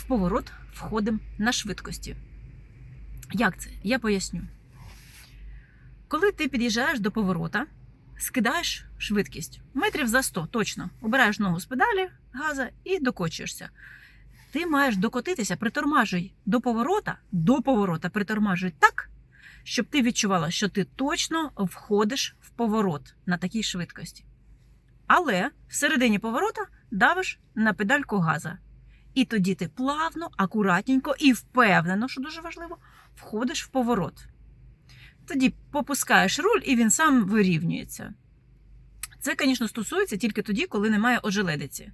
в поворот входимо на швидкості. Як це? Я поясню. Коли ти під'їжджаєш до поворота, скидаєш швидкість метрів за 100 точно. Обираєш ногу з педалі газа і докочуєшся. Ти маєш докотитися, притормажуй до поворота, до поворота притормажуй так, щоб ти відчувала, що ти точно входиш в поворот на такій швидкості. Але всередині поворота давиш на педальку газа. І тоді ти плавно, акуратненько і впевнено, що дуже важливо, входиш в поворот. Тоді попускаєш руль, і він сам вирівнюється. Це, звісно, стосується тільки тоді, коли немає ожеледиці.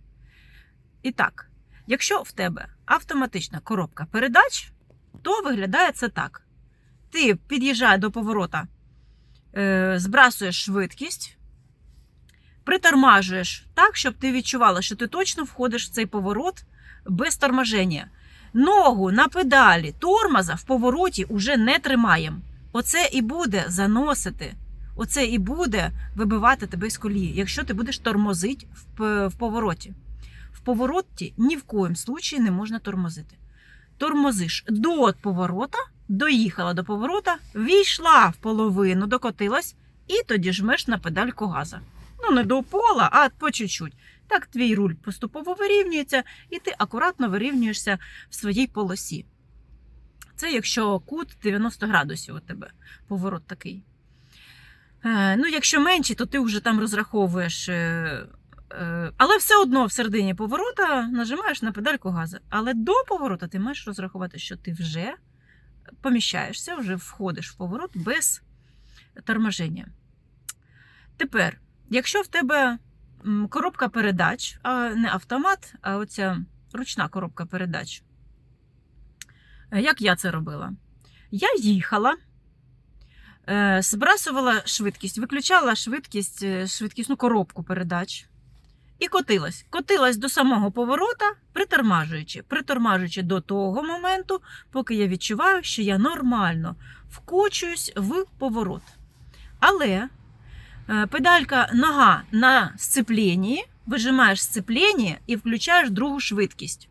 І так, якщо в тебе автоматична коробка передач, то виглядає це так: ти під'їжджаєш до поворота, е, збрасуєш швидкість, притормажуєш так, щоб ти відчувала, що ти точно входиш в цей поворот без торможення. Ногу на педалі тормоза в повороті уже не тримаємо. Оце і буде заносити. Оце і буде вибивати тебе з колії, якщо ти будеш тормозити в, повороті. В повороті ні в коїм случаї не можна тормозити. Тормозиш до поворота, доїхала до поворота, війшла в половину, докотилась, і тоді жмеш на педальку газа. Ну, не до пола, а по чуть-чуть. Так твій руль поступово вирівнюється, і ти акуратно вирівнюєшся в своїй полосі. Це якщо кут 90 градусів у тебе поворот такий. Е, ну, якщо менший, то ти вже там розраховуєш. е, е, але все одно в середині поворота нажимаєш на педальку газу. Але до поворота ти маєш розрахувати, що ти вже поміщаєшся, вже входиш в поворот без торможення. Тепер, якщо в тебе коробка передач, а не автомат, а оця ручна коробка передач. Е, Як я це робила? Я їхала, е, збрасувала швидкість, виключала швидкість, е, швидкісну коробку передач і котилась. Котилась до самого поворота, притормажуючи, притормажуючи до того моменту, поки я відчуваю, що я нормально вкочуюсь в поворот. Але педалька нога на сцепленні, вижимаєш сцеплення і включаєш другу швидкість.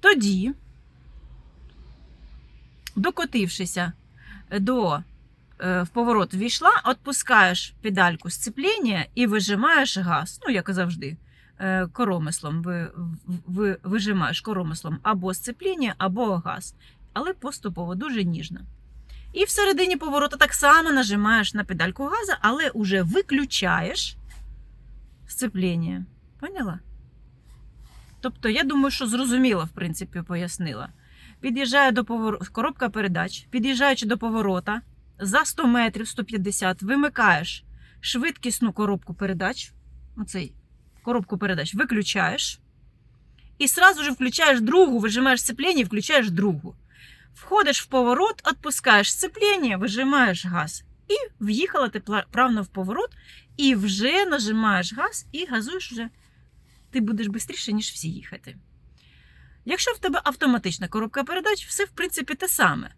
Тоді, докотившися до е, в поворот війшла, відпускаєш педальку сцеплення і вижимаєш газ. Ну, як і завжди, е, коромислом ви, ви, вижимаєш коромислом або сцепління, або газ. Але поступово дуже ніжно. І всередині поворота так само нажимаєш на педальку газу, але вже виключаєш сцепління. Поняла? Тобто, я думаю, що зрозуміло, в принципі, пояснила. Під'їжджає до повор... коробка передач, під'їжджаючи до поворота, за 100 метрів, 150, вимикаєш швидкісну коробку передач. Оцей коробку передач виключаєш. І сразу же включаєш другу, вижимаєш сцепління і включаєш другу. Входиш в поворот, відпускаєш сцепління, вижимаєш газ. І в'їхала ти пла- в поворот, і вже нажимаєш газ і газуєш вже. Ти будеш швидше, ніж всі їхати. Якщо в тебе автоматична коробка передач, все в принципі те саме.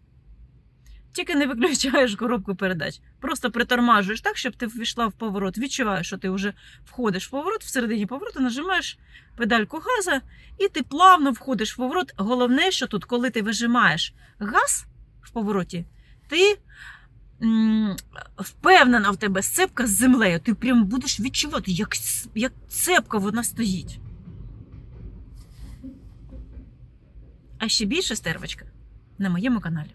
Тільки не виключаєш коробку передач. Просто притормажуєш так, щоб ти ввійшла в поворот, відчуваєш, що ти вже входиш в поворот, всередині повороту нажимаєш педальку газа, і ти плавно входиш в поворот. Головне, що тут, коли ти вижимаєш газ в повороті, ти впевнена в тебе сцепка з землею. Ти прям будеш відчувати, як, як цепка вона стоїть. А ще більше стервочка на моєму каналі.